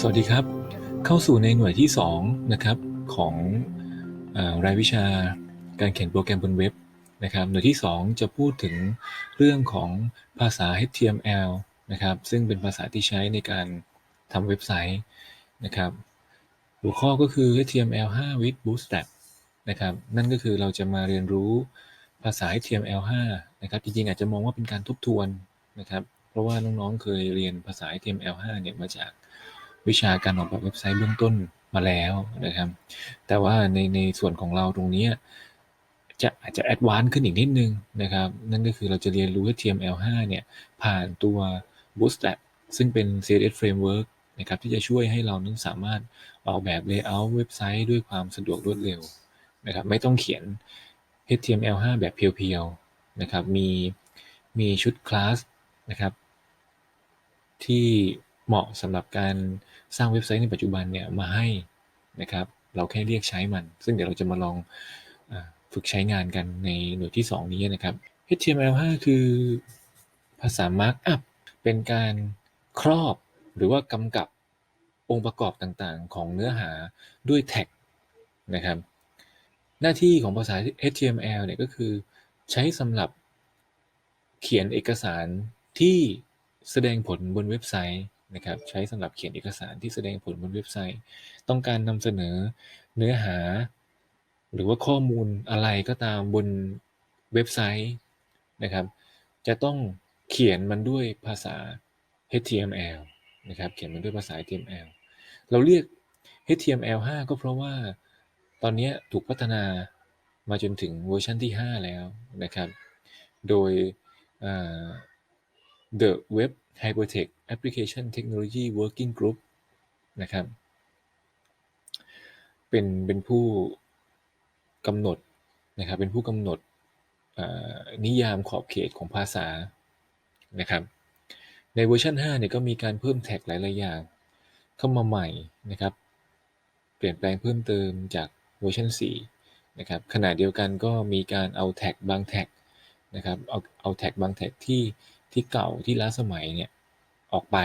สวัสดีครับ เข้าสู่ในหน่วยที่2นะครับของอรายวิชาการเขียนโปรแกรมบนเว็บนะครับ หน่วยที่ 2 จะพูดถึงเรื่องของภาษา HTML นะครับ ซึ่งเป็นภาษาที่ใช้ในการทำเว็บไซต์นะครับ หัวข้อก็คือ HTML5 with Bootstrap นะครับ นั่นก็คือเราจะมาเรียนรู้ภาษา HTML5 นะครับ จริงๆ อาจจะมองว่าเป็นการทบทวนนะครับ เพราะว่าน้องๆ เคยเรียนภาษา HTML5 เนี่ยมาจาก วิชาการออกแบบเว็บไซต์เบื้องต้นมาแล้วนะครับ แต่ว่าในในส่วนของเราตรงนี้จะอาจจะแอดวานซ์ขึ้นอีกนิดนึงนะครับ นั่นก็คือเราจะเรียนรู้ HTML5 เนี่ย ผ่านตัว Bootstrap ซึ่งเป็น CSS framework นะครับที่จะช่วยให้เรานั้นสามารถออกแบบ layout เว็บไซต์ด้วยความสะดวกรวดเร็วนะครับ ไม่ต้องเขียน HTML5 แบบเพียวๆนะครับ มีมีชุดคลาสนะครับที่ เหมาะสำหรับการสร้างเว็บไซต์ในปัจจุบันเนี่ยมาให้นะครับ เราแค่เรียกใช้มัน ซึ่งเดี๋ยวเราจะมาลองอฝึกใช้งานกันในหน่วยที่ 2 นี้นะครับ HTML5 คือภาษา Markup เป็นการครอบหรือว่ากำกับองค์ประกอบต่างๆ ของเนื้อหาด้วยแท็กนะครับ หน้าที่ของภาษา HTML เนี่ยก็คือใช้สำหรับเขียนเอกสารที่แสดงผลบนเว็บไซต์ นะครับใช้สำหรับเขียนเอกสารที่แสดงผลบนเว็บไซต์ ต้องการนำเสนอเนื้อหา หรือว่าข้อมูลอะไรก็ตามบนเว็บไซต์นะครับ จะต้องเขียนมันด้วยภาษา HTML นะครับเขียนมันด้วยภาษา HTML เราเรียก HTML5 ก็เพราะว่าตอนนี้ถูกพัฒนามาจนถึงเวอร์ชันที่ 5 แล้วนะครับ โดย The Web Hypertext Application Technology Working Group นะครับ เป็นเป็นผู้กำหนดนะครับ เป็นผู้กำหนดนิยามขอบเขตของภาษานะครับ ในเวอร์ชัน5เนี่ยก็มีการเพิ่มแท็กหลาย ๆ อย่าง เข้ามาใหม่นะครับ เปลี่ยนแปลงเพิ่มเติมจากเวอร์ชัน4นะครับขณะเดียวกันก็มีการเอาแท็กบางแท็กนะครับ เอาเอาแท็กบางแท็กที่ ที่เก่าที่ล้าสมัยเนี่ยออกไป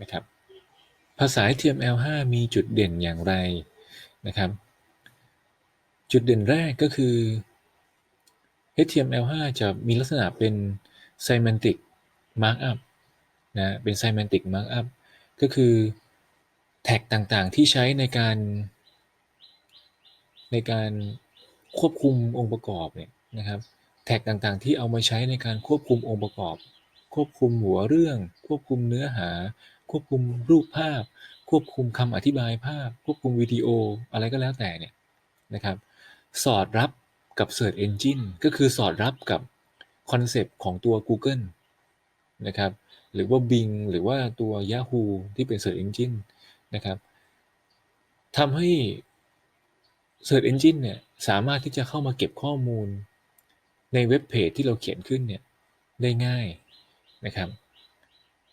นะครับ ภาษา HTML5 มีจุดเด่นอย่างไรนะครับ จุดเด่นแรกก็คือ HTML5 จะมีลักษณะเป็น semantic markup นะเป็น semantic markup ก็คือแท็กต่างๆ ที่ใช้ในการ ในการควบคุมองค์ประกอบเนี่ยนะครับ แท็กต่างๆ ที่เอามาใช้ในการควบคุมองค์ประกอบ ควบคุมหัวเรื่อง ควบคุมเนื้อหา ควบคุมรูปภาพ ควบคุมคำอธิบายภาพ ควบคุมวิดีโอ อะไรก็แล้วแต่เนี่ยนะครับ สอดรับกับ Search Engine ก็คือสอดรับกับคอนเซปต์ของตัว Google นะครับ หรือว่า Bing หรือว่าตัว Yahoo ที่เป็น Search Engine นะครับทำให้ Search Engine เนี่ยสามารถที่จะเข้ามาเก็บข้อมูลในเว็บเพจที่เราเขียนขึ้นเนี่ยได้ง่าย นะครับ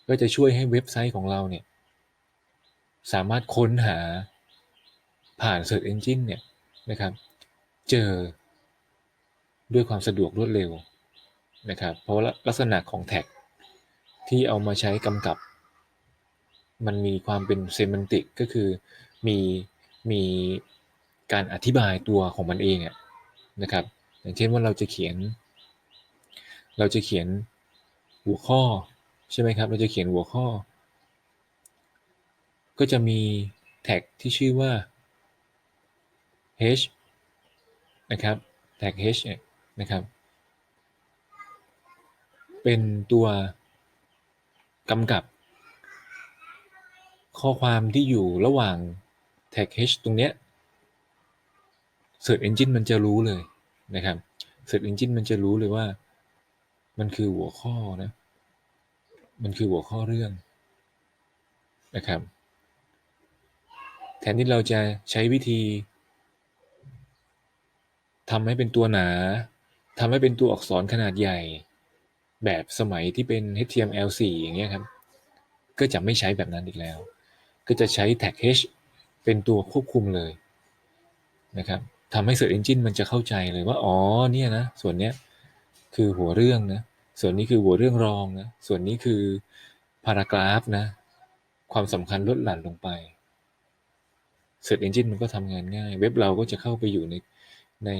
ก็จะช่วยให้เว็บไซต์ของเราเนี่ยสามารถค้นหาผ่าน Search Engine เนี่ยนะครับเจอด้วยความสะดวกรวดเร็วนะครับเพราะลักษณะของแท็กที่เอามาใช้กำกับ มันมีความเป็นเซมันติกก็คือมีมีการอธิบายตัวของมันเองอะนะครับ อย่างเช่นว่าเราจะเขียน เราจะเขียน หัวข้อ ใช่ไหมครับ เราจะเขียนหัวข้อ ก็จะมีแท็กที่ชื่อว่า h นะครับ แท็ก h นะครับ เป็นตัวกำกับ ข้อความที่อยู่ระหว่างแท็ก h ตรงเนี้ย Search Engine มันจะรู้เลยนะครับ Search Engine มันจะรู้เลยว่า มันคือหัวข้อนะ มันคือหัวข้อเรื่องนะครับ แทนที่เราจะใช้วิธีทำให้เป็นตัวหนาทำให้เป็นตัวอักษรขนาดใหญ่ แบบสมัยที่เป็น HTML4 อย่างเงี้ยครับ ก็จะไม่ใช้แบบนั้นอีกแล้ว ก็จะใช้แท็ก h เป็นตัวควบคุมเลยนะครับทำให้ Search Engine มันจะเข้าใจเลยว่า อ๋อ เนี่ยนะ ส่วนเนี้ย คือหัวเรื่องนะ ส่วนนี้คือหัวเรื่องรองนะ ส่วนนี้คือพารากราฟนะ ความสำคัญลดหลั่นลงไป Search Engine มันก็ทำงานง่าย เว็บเราก็จะเข้าไปอยู่ในใน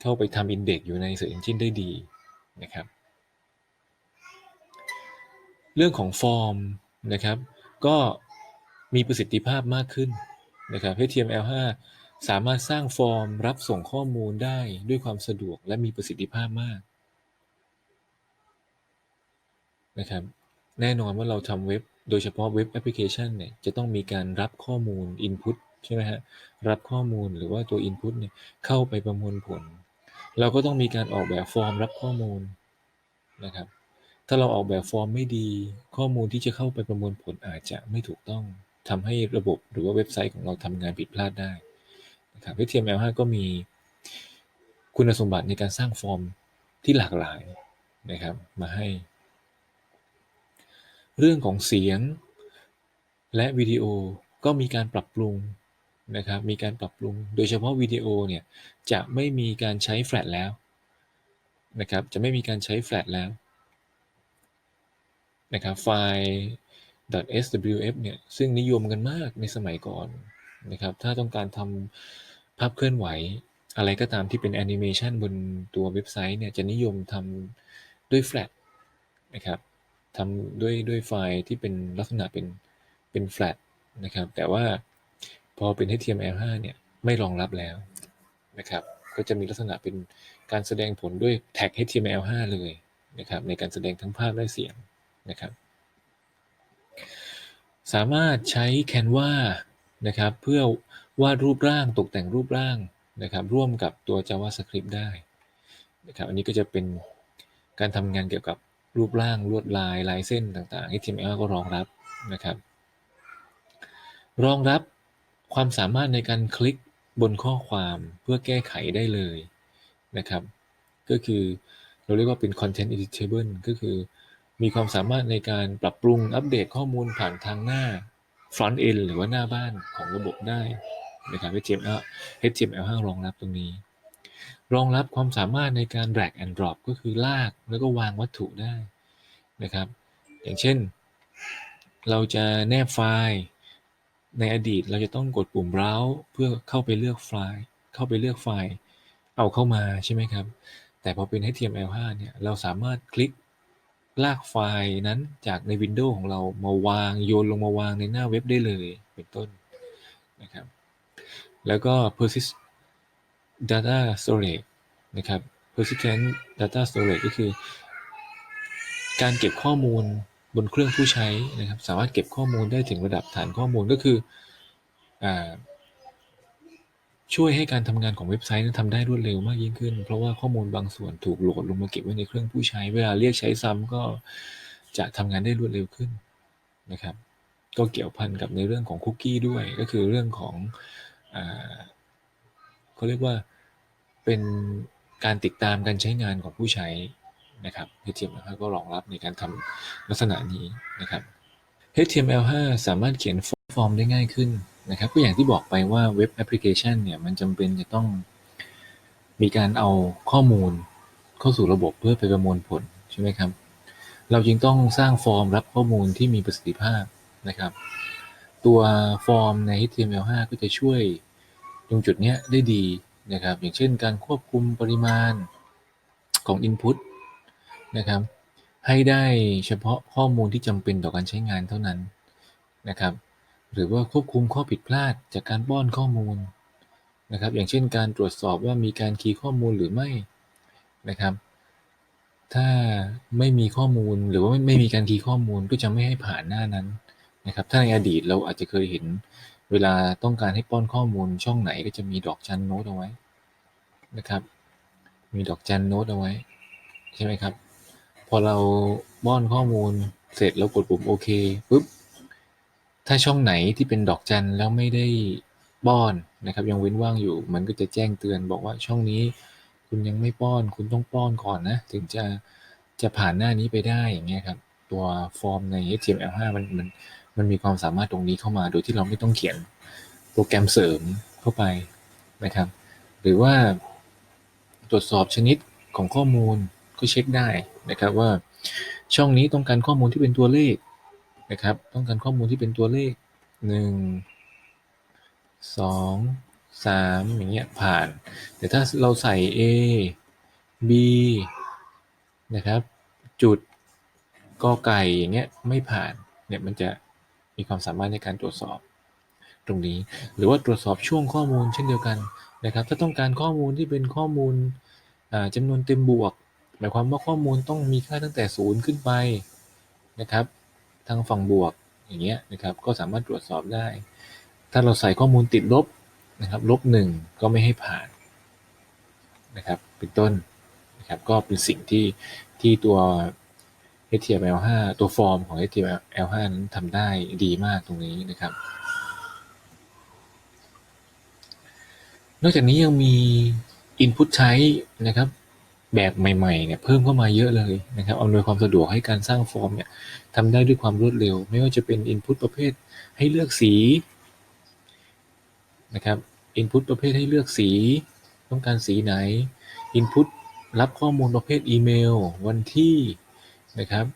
เข้าไปทำ Index อยู่ใน Search Engine ได้ดีนะครับ เรื่องของฟอร์มนะครับ ก็มีประสิทธิภาพมากขึ้นนะครับ HTML5 สามารถสร้างฟอร์มรับส่งข้อมูลได้ด้วยความสะดวกและมีประสิทธิภาพมากนะครับแน่นอนว่าเราทำเว็บโดยเฉพาะเว็บแอปพลิเคชันเนี่ยจะต้องมีการรับข้อมูล Input ใช่ไหมฮะรับข้อมูลหรือว่าตัว Input เนี่ยเข้าไปประมวลผล เราก็ต้องมีการออกแบบฟอร์มรับข้อมูลนะครับถ้าเราออกแบบฟอร์มไม่ดี ข้อมูลที่จะเข้าไปประมวลผลอาจจะไม่ถูกต้องทำให้ระบบหรือว่าเว็บไซต์ของเราทำงานผิดพลาดได้ นะครับ HTML5 ก็มีคุณสมบัติในการสร้างฟอร์มที่หลากหลายนะครับมาให้ เรื่องของเสียงและวิดีโอก็มีการปรับปรุงนะครับมีการปรับปรุงโดยเฉพาะวิดีโอเนี่ยจะไม่มีการใช้แฟลชแล้วนะครับจะไม่มีการใช้แฟลชแล้วนะครับไฟล์ .swf เนี่ยซึ่งนิยมกันมากในสมัยก่อนนะครับถ้าต้องการทำ ภาพเคลื่อนไหว อะไรก็ตามที่เป็นแอนิเมชันบนตัวเว็บไซต์เนี่ย จะนิยมทำด้วยแฟลชนะครับทำด้วยด้วยไฟล์ที่เป็นลักษณะเป็นเป็นแฟลชนะครับ แต่ว่าพอเป็น HTML5 เนี่ย ไม่รองรับแล้วนะครับ ก็จะมีลักษณะเป็นการแสดงผลด้วยแท็ก HTML5 เลยนะครับ ในการแสดงทั้งภาพและเสียงนะครับ สามารถใช้ Canva นะครับ เพื่อ วาดรูปร่างตกแต่งรูปร่างนะครับ ร่วมกับตัว JavaScript ได้นะครับ อันนี้ก็จะเป็นการทำงานเกี่ยวกับรูปร่างลวดลายลายเส้นต่างๆ HTML ก็รองรับนะครับ รองรับความสามารถในการคลิกบนข้อความเพื่อแก้ไขได้เลยนะครับ ก็คือเราเรียกว่าเป็น content editable ก็คือมีความสามารถในการปรับปรุงอัปเดตข้อมูลผ่านทางหน้า front end หรือว่าหน้าบ้านของระบบได้ นะครับ HTML HTML5 รองรับตรงนี้ รองรับความสามารถในการ drag and drop ก็คือลากแล้วก็วางวัตถุได้นะครับ อย่างเช่น เราจะแนบไฟล์ในอดีตเราจะต้องกดปุ่ม browse เพื่อเข้าไปเลือกไฟล์ เข้าไปเลือกไฟล์ เอาเข้ามาใช่ไหมครับ แต่พอเป็น HTML5 เนี่ย เราสามารถคลิกลากไฟล์นั้นจากใน Windows ของเรามาวางโยนลงมาวางในหน้าเว็บได้เลยเป็นต้นนะครับ แล้วก็ persist data storage นะครับ persistent data storage ก็คือ การเก็บข้อมูลบนเครื่องผู้ใช้นะครับ สามารถเก็บข้อมูลได้ถึงระดับฐานข้อมูลก็คืออช่วยให้การทำงานของเว็บไซต์นั้นทำได้รวดเร็วมากยิ่งขึ้น เพราะว่าข้อมูลบางส่วนถูกโหลดลงมาเก็บไว้ในเครื่องผู้ใช้ เวลาเรียกใช้ซ้ำก็จะทำงานได้รวดเร็วขึ้นนะครับ ก็เกี่ยวพันกับในเรื่องของคุกกี้ด้วย ก็คือเรื่องของ เขาเรียกว่าเป็นการติดตามการใช้งานของผู้ใช้นะครับ HTML5 ก็รองรับในการทำลักษณะนี้นะครับ HTML5 สามารถเขียนฟอร์มได้ง่ายขึ้นนะครับก็อย่างที่บอกไปว่าเว็บแอปพลิเคชันเนี่ยมันจำเป็นจะต้องมีการเอาข้อมูลเข้าสู่ระบบเพื่อไปประมวลผลใช่ไหมครับ เราจึงต้องสร้างฟอร์มรับข้อมูลที่มีประสิทธิภาพนะครับ ตัวฟอร์มใน HTML5 ก็จะช่วยตรงจุดนี้ได้ดีนะครับ อย่างเช่นการควบคุมปริมาณของ Input นะครับให้ได้เฉพาะข้อมูลที่จำเป็นต่อการใช้งานเท่านั้นนะครับ หรือว่าควบคุมข้อผิดพลาดจากการป้อนข้อมูลนะครับ อย่างเช่นการตรวจสอบว่ามีการคีย์ข้อมูลหรือไม่นะครับ ถ้าไม่มีข้อมูลหรือว่าไม่มีการคีย์ข้อมูลก็จะไม่ให้ผ่านหน้านั้น นะครับ ถ้าในอดีตเราอาจจะเคยเห็น เวลาต้องการให้ป้อนข้อมูลช่องไหนก็จะมีดอกจันโน้ตเอาไว้นะครับ มีดอกจันโน้ตเอาไว้ ใช่ไหมครับ พอเราป้อนข้อมูลเสร็จแล้วกดปุ่มโอเคปุ๊บ ถ้าช่องไหนที่เป็นดอกจันแล้วไม่ได้ป้อนนะครับ ยังเว้นว่างอยู่ มันก็จะแจ้งเตือนบอกว่าช่องนี้ คุณยังไม่ป้อน คุณต้องป้อนก่อนนะ ถึงจะจะผ่านหน้านี้ไปได้อย่างเงี้ยครับ ตัวฟอร์มใน HTML5 มันมัน มันมีความสามารถตรงนี้เข้ามา โดยที่เราไม่ต้องเขียนโปรแกรมเสริมเข้าไปนะครับ หรือว่าตรวจสอบชนิดของข้อมูลก็เช็คได้นะครับว่าช่องนี้ต้องการข้อมูลที่เป็นตัวเลขนะครับ ต้องการข้อมูลที่เป็นตัวเลขหนึ่งสองสามอย่างเงี้ยผ่าน แต่ถ้าเราใส่ A B นะครับ จุดกอไก่อย่างเงี้ยไม่ผ่านเนี่ยมันจะ มีความสามารถในการตรวจสอบ ตรงนี้ หรือว่าตรวจสอบช่วงข้อมูลเช่นเดียวกันนะครับ ถ้าต้องการข้อมูลที่เป็นข้อมูลจำนวนเต็มบวก หมายความว่าข้อมูลต้องมีค่าตั้งแต่ศูนย์ขึ้นไปนะครับ ทางฝั่งบวกอย่างเงี้ยนะครับ ก็สามารถตรวจสอบได้ ถ้าเราใส่ข้อมูลติดลบนะครับลบหนึ่งก็ไม่ให้ผ่านนะครับ เป็นต้นนะครับ ก็เป็นสิ่งที่ที่ตัว HTML5 ตัวฟอร์มของ HTML5 นั้นทำได้ดีมากตรงนี้นะครับ นอกจากนี้ยังมี Input ใช้นะครับแบบใหม่ๆเนี่ยเพิ่มเข้ามาเยอะเลยนะครับอำนวยความสะดวกให้การสร้างฟอร์มเนี่ยทำได้ด้วยความรวดเร็ว ไม่ว่าจะเป็น Input ประเภทให้เลือกสีนะครับ Input ประเภทให้เลือกสี ต้องการสีไหน Input รับข้อมูลประเภทอีเมล วันที่ นะครับ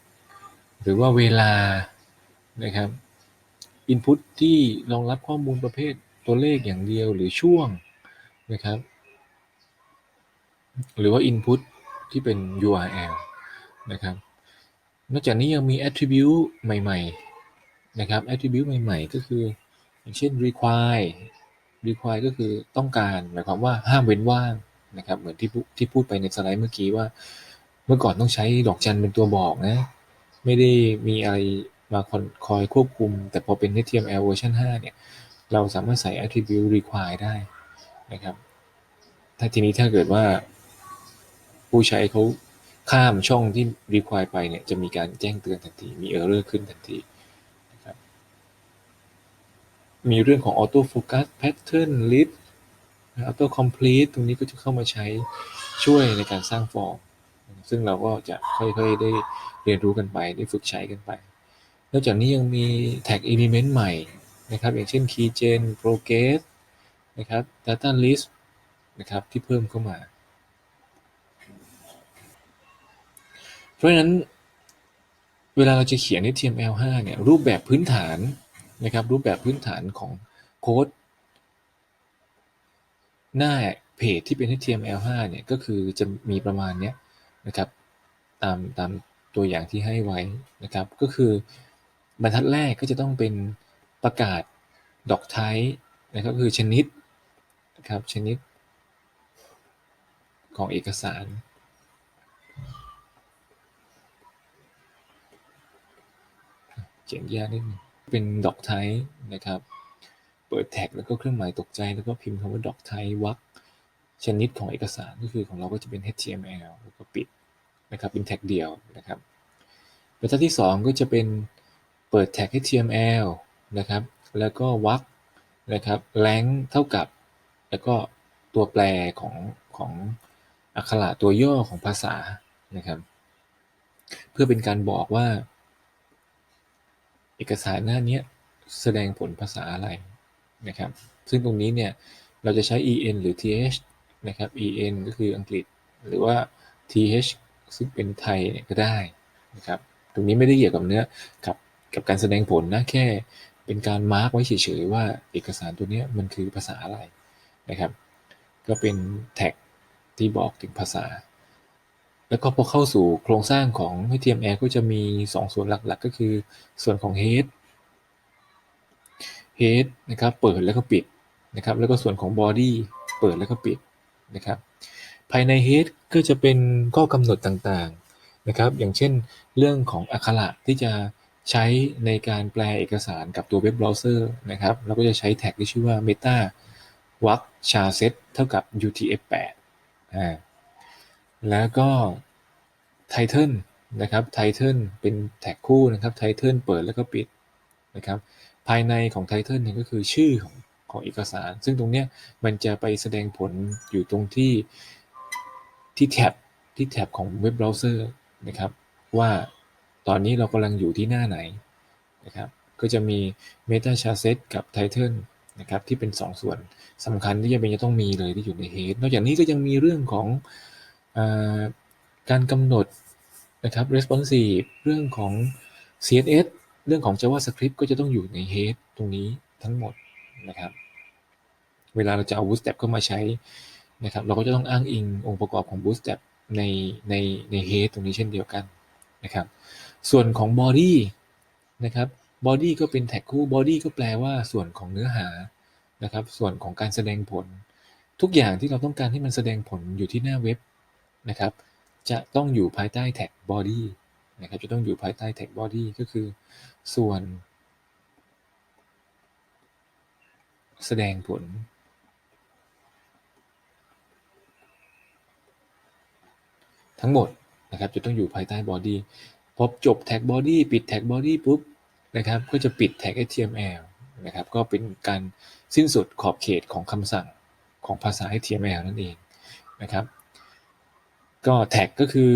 หรือว่าเวลานะครับ Input ที่รองรับข้อมูลประเภทตัวเลขอย่างเดียวหรือช่วงนะครับ หรือว่า Input ที่เป็น URL นะครับ นอกจากนี้ยังมี Attribute ใหม่ ๆ นะครับ Attribute ใหม่ ๆ ก็คือ อย่างเช่น require require ก็คือต้องการ หมายความว่าห้ามเว้นว่างนะครับ เหมือนที่ที่พูดไปในสไลด์เมื่อกี้ว่า เมื่อก่อนต้องใช้ดอกจันเป็นตัวบอกนะ ไม่ได้มีอะไรมาคอยควบคุม แต่พอเป็น HTML เวอร์ชัน5 เนี่ย เราสามารถใส่ attribute require ได้นะครับ ถ้าทีนี้ถ้าเกิดว่า ผู้ใช้เขาข้ามช่องที่ require ไปเนี่ย จะมีการแจ้งเตือนทันที มี error ขึ้นทันทีนะครับ มีเรื่องของ auto focus pattern list auto complete ตรงนี้ก็จะเข้ามาใช้ช่วยในการสร้างฟอร์ม ซึ่งเราก็จะค่อยๆได้เรียนรู้กันไป ได้ฝึกใช้กันไป นอกจากนี้ยังมี tag element ใหม่นะครับ อย่างเช่น keygen progress นะครับ data list นะครับที่เพิ่มเข้ามา เพราะฉะนั้นเวลาเราจะเขียน HTML5 เนี่ยรูปแบบพื้นฐานนะครับรูปแบบพื้นฐานของโค้ดหน้าเพจที่เป็น HTML5 เนี่ยก็คือจะมีประมาณนี้ นะครับตามตามตัวอย่างที่ให้ไว้นะครับ ก็คือบรรทัดแรกก็จะต้องเป็นประกาศดอกไทนะครับคือชนิดนะครับชนิดของเอกสารเขียนยากนิดนึงเป็นดอกไทนะครับ เปิดแท็กแล้วก็เครื่องหมายตกใจแล้วก็พิมพ์คำว่าดอกไทวัก ชนิดของเอกสารก็คือของเราก็จะเป็น HTML แล้วก็ปิดนะครับเป็นแท็กเดียวนะครับบรรทัดที่ 2 ก็จะเป็นเปิดแท็ก HTML นะครับแล้วก็วักนะครับแรงเท่ากับ แล้วก็ตัวแปรของของอักขระตัวย่อของภาษานะครับ เพื่อเป็นการบอกว่า เอกสารหน้านี้แสดงผลภาษาอะไรนะครับ ซึ่งตรงนี้เนี่ยเราจะใช้ en หรือ th นะครับ en ก็คืออังกฤษ หรือว่า th ซึ่งเป็นไทยเนี่ยก็ได้นะครับ ตรงนี้ไม่ได้เกี่ยวกับเนื้อกับกับการแสดงผลนะ แค่เป็นการมาร์กไว้เฉยๆว่าเอกสารตัวนี้มันคือภาษาอะไรนะครับ ก็เป็นแท็กที่บอกถึงภาษา แล้วก็พอเข้าสู่โครงสร้างของ HTML ก็จะมี 2 ส่วนหลักๆ ก็คือส่วนของ head head นะครับ เปิดแล้วก็ปิดนะครับ แล้วก็ส่วนของ body เปิดแล้วก็ปิด นะครับ ภายใน head ก็จะเป็นข้อกำหนดต่างๆนะครับ อย่างเช่นเรื่องของอักขระที่จะใช้ในการแปลเอกสารกับตัวเว็บเบราว์เซอร์นะครับเราก็จะใช้แท็กที่ชื่อว่า meta วักชาเซตเท่ากับ utf8 อ่าแล้วก็ title นะครับ title เป็นแท็กคู่นะครับ title เปิดแล้วก็ปิดนะครับ ภายในของ title เนี่ยก็คือชื่อของ ของเอกสาร ซึ่งตรงเนี้ยมันจะไปแสดงผลอยู่ตรงที่ที่แท็บที่แท็บของเว็บเบราว์เซอร์นะครับ ว่าตอนนี้เรากำลังอยู่ที่หน้าไหนนะครับ ก็จะมี Meta c h a r Set กับ Title นะครับที่เป็น2ส่วนสำคัญที่จะเป็นจะต้องมีเลยที่อยู่ใน Head นอกจากนี้ก็ยังมีเรื่องของอการกำหนดนะครับ responsive เรื่องของ CSS เรื่องของ JavaScript ก็จะต้องอยู่ใน Head ตรงนี้ทั้งหมดนะครับ เวลาเราจะเอา Bootstrap เข้ามาใช้นะครับเราก็จะต้องอ้างอิงองค์ประกอบของ Bootstrap ในในใน head ตรงนี้เช่นเดียวกันนะครับ ส่วนของ body นะครับ body ก็เป็นแท็กคู่ body ก็แปลว่าส่วนของเนื้อหานะครับ ส่วนของการแสดงผล ทุกอย่างที่เราต้องการให้มันแสดงผลอยู่ที่หน้าเว็บนะครับ จะต้องอยู่ภายใต้แท็ก body นะครับ จะต้องอยู่ภายใต้แท็ก body ก็คือ ส่วน แสดงผล ทั้งหมดนะครับจะต้องอยู่ภายใต้ body พอจบแท็ก body ปิดแท็ก body ปุ๊บนะครับก็จะปิดแท็ก html นะครับก็เป็นการสิ้นสุดขอบเขตของคำสั่งของภาษา html นั่นเองนะครับก็แท็กก็คือ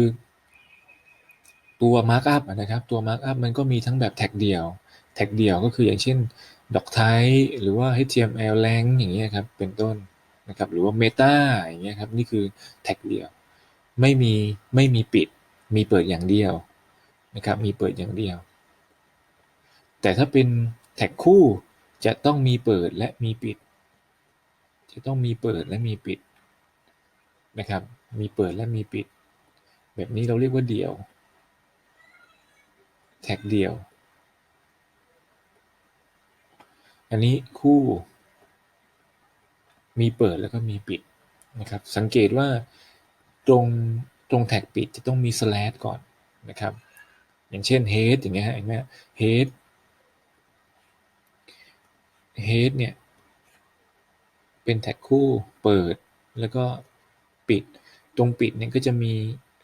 ตัว markup อะนะครับตัว markup มันก็มีทั้งแบบแท็กเดี่ยว แท็กเดี่ยวก็คืออย่างเช่น doc type หรือว่า html length อย่างเงี้ยครับเป็นต้นนะครับหรือว่า meta อย่างเงี้ยครับนี่คือแท็กเดี่ยว ไม่มีไม่มีปิด มีเปิดอย่างเดียวนะครับ มีเปิดอย่างเดียว แต่ถ้าเป็นแท็กคู่จะต้องมีเปิดและมีปิด จะต้องมีเปิดและมีปิดนะครับ มีเปิดและมีปิด แบบนี้เราเรียกว่าเดี่ยว แท็กเดี่ยว อันนี้คู่ มีเปิดแล้วก็มีปิดนะครับ สังเกตว่า ตรงตรงแท็กปิดจะต้องมี slash ก่อนนะครับ อย่างเช่น head อย่างเงี้ยเห็นไหม head head เนี่ย เป็นแท็กคู่เปิดแล้วก็ปิด ตรงปิดเนี่ยก็จะมี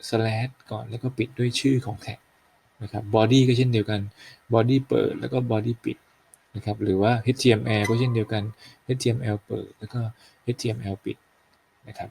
slash ก่อนแล้วก็ปิดด้วยชื่อของแท็กนะครับ body ก็เช่นเดียวกัน body เปิดแล้วก็ body ปิดนะครับ หรือว่า html ก็เช่นเดียวกัน html เปิดแล้วก็ html ปิดนะครับ